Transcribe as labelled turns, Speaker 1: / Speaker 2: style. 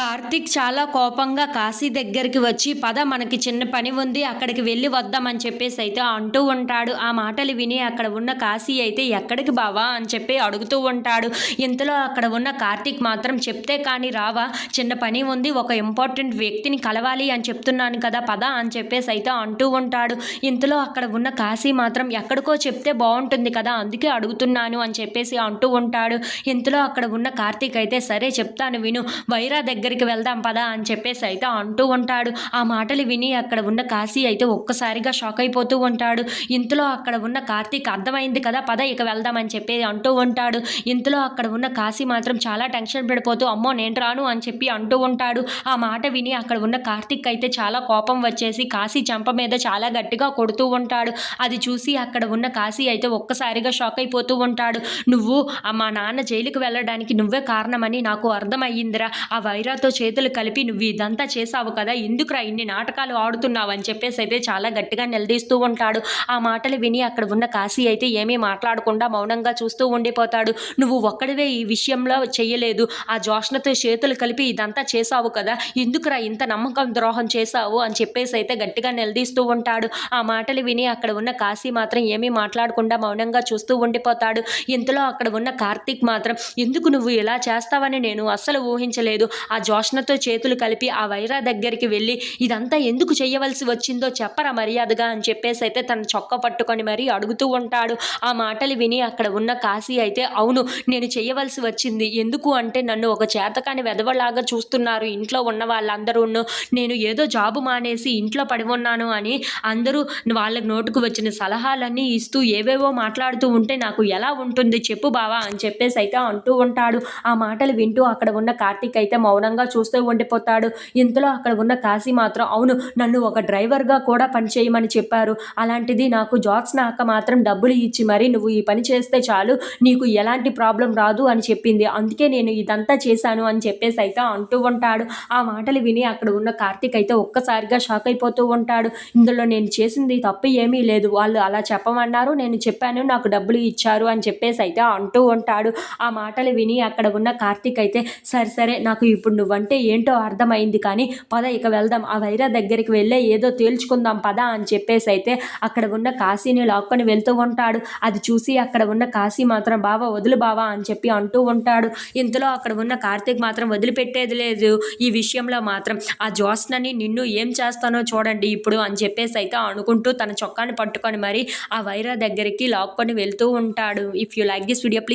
Speaker 1: కార్తీక్ చాలా కోపంగా కాశీ దగ్గరికి వచ్చి పద మనకి చిన్న పని ఉంది అక్కడికి వెళ్ళి వద్దామని చెప్పేసి అయితే అంటూ ఉంటాడు. ఆ మాటలు విని అక్కడ ఉన్న కాశీ అయితే ఎక్కడికి బావా? అని చెప్పి అడుగుతూ ఉంటాడు. ఇంతలో అక్కడ ఉన్న కార్తీక్ మాత్రం చెప్తే కానీ రావా? చిన్న పని ఉంది ఒక ఇంపార్టెంట్ వ్యక్తిని కలవాలి అని చెప్తున్నాను కదా పద అని చెప్పేసి అయితే అంటూ ఉంటాడు. ఇంతలో అక్కడ ఉన్న కాశీ మాత్రం ఎక్కడికో చెప్తే బాగుంటుంది కదా అందుకే అడుగుతున్నాను అని చెప్పేసి అంటూ ఉంటాడు. ఇంతలో అక్కడ ఉన్న కార్తీక్ అయితే సరే చెప్తాను విను. వైరా దగ్గర దగ్గరికి వెళ్దాం పదా అని చెప్పేసి అయితే అంటూ ఉంటాడు. ఆ మాటలు విని అక్కడ ఉన్న కాశీ అయితే ఒక్కసారిగా షాక్ అయిపోతూ ఉంటాడు. ఇంతలో అక్కడ ఉన్న కార్తీక్ అర్థమైంది కదా పద ఇక వెళ్దామని చెప్పి అంటూ ఉంటాడు. ఇంతలో అక్కడ ఉన్న కాశీ మాత్రం చాలా టెన్షన్ పడిపోతూ అమ్మో నేను రాను అని చెప్పి అంటూ ఉంటాడు. ఆ మాట విని అక్కడ ఉన్న కార్తీక్ అయితే చాలా కోపం వచ్చేసి కాశీ చెంప మీద చాలా గట్టిగా కొడుతూ ఉంటాడు. అది చూసి అక్కడ ఉన్న కాశీ అయితే ఒక్కసారిగా షాక్ అయిపోతూ ఉంటాడు. నువ్వు మా నాన్న జైలుకి వెళ్ళడానికి నువ్వే కారణమని నాకు అర్థమయ్యిందిరా. ఆ వైరాతో చేతులు కలిపి నువ్వు ఇదంతా చేసావు కదా ఎందుకురా ఇన్ని నాటకాలు ఆడుతున్నావు అని చెప్పేసి అయితే చాలా గట్టిగా నిలదీస్తూ ఉంటాడు. ఆ మాటలు విని అక్కడ ఉన్న కాశీ అయితే ఏమీ మాట్లాడకుండా మౌనంగా చూస్తూ ఉండిపోతాడు. నువ్వు ఒక్కడివే ఈ విషయంలో చేయలేదు. ఆ జోష్నతో చేతులు కలిపి ఇదంతా చేసావు కదా ఎందుకురా ఇంత నమ్మకం ద్రోహం చేసావు అని చెప్పేసి అయితే గట్టిగా నిలదీస్తూ ఉంటాడు. ఆ మాటలు విని అక్కడ ఉన్న కాశీ మాత్రం ఏమీ మాట్లాడకుండా మౌనంగా చూస్తూ ఉండిపోతాడు. ఇంతలో అక్కడ ఉన్న కార్తీక్ మాత్రం ఎందుకు నువ్వు ఇలా చేస్తావని నేను అస్సలు ఊహించలేదు. ఆ జోష్నతో చేతులు కలిపి ఆ వైరా దగ్గరికి వెళ్ళి ఇదంతా ఎందుకు చేయవలసి వచ్చిందో చెప్పరా మర్యాదగా అని చెప్పేసి అయితే తన చొక్క పట్టుకొని మరీ అడుగుతూ ఉంటాడు. ఆ మాటలు విని అక్కడ ఉన్న కాశీ అయితే అవును నేను చేయవలసి వచ్చింది. ఎందుకు అంటే నన్ను ఒక చేతకాని వెదవలాగా చూస్తున్నారు ఇంట్లో ఉన్న వాళ్ళందరూ నేను ఏదో జాబు మానేసి ఇంట్లో పడి ఉన్నాను అని అందరూ వాళ్ళ నోటుకు వచ్చిన సలహాలన్నీ ఇస్తూ ఏవేవో మాట్లాడుతూ ఉంటే నాకు ఎలా ఉంటుంది? చెప్పు బావా అని చెప్పేసి అయితే అంటూ ఉంటాడు. ఆ మాటలు వింటూ అక్కడ ఉన్న కార్తీక్ అయితే మౌనంగా చూస్తూ ఉండిపోతాడు. ఇంతలో అక్కడ ఉన్న కాశీ మాత్రం అవును నన్ను ఒక డ్రైవర్గా కూడా పనిచేయమని చెప్పారు. అలాంటిది నాకు జాబ్స్ నాక మాత్రం డబ్బులు ఇచ్చి మరి నువ్వు ఈ పని చేస్తే చాలు నీకు ఎలాంటి ప్రాబ్లం రాదు అని చెప్పింది. అందుకే నేను ఇదంతా చేశాను అని చెప్పేసి అయితే అంటూ ఉంటాడు. ఆ మాటలు విని అక్కడ ఉన్న కార్తీక్ అయితే ఒక్కసారిగా షాక్ అయిపోతూ ఉంటాడు. ఇందులో నేను చేసింది తప్పు ఏమీ లేదు. వాళ్ళు అలా చెప్పమన్నారు నేను చెప్పాను నాకు డబ్బులు ఇచ్చారు అని చెప్పేసి అయితే అంటూ ఉంటాడు. ఆ మాటలు విని అక్కడ ఉన్న కార్తీక్ అయితే సరే సరే నాకు ఇప్పుడు నువ్వంటే ఏంటో అర్థమైంది కానీ పద ఇక వెళ్దాం. ఆ వైరా దగ్గరికి వెళ్ళే ఏదో తేల్చుకుందాం పద అని చెప్పేసి అయితే అక్కడ ఉన్న కాశీని లాక్కొని వెళ్తూ ఉంటాడు. అది చూసి అక్కడ ఉన్న కాశీ మాత్రం బావా వదులు బావా అని చెప్పి అంటూ ఉంటాడు. ఇంతలో అక్కడ ఉన్న కార్తీక్ మాత్రం వదిలిపెట్టేది లేదు. ఈ విషయంలో మాత్రం ఆ జ్యోత్స్నని నిన్ను ఏం చేస్తానో చూడండి ఇప్పుడు అని చెప్పేసి అయితే అనుకుంటూ తన చొక్కాని పట్టుకొని మరి ఆ వైరా దగ్గరికి లాక్కొని వెళ్తూ ఉంటాడు. If you like this video please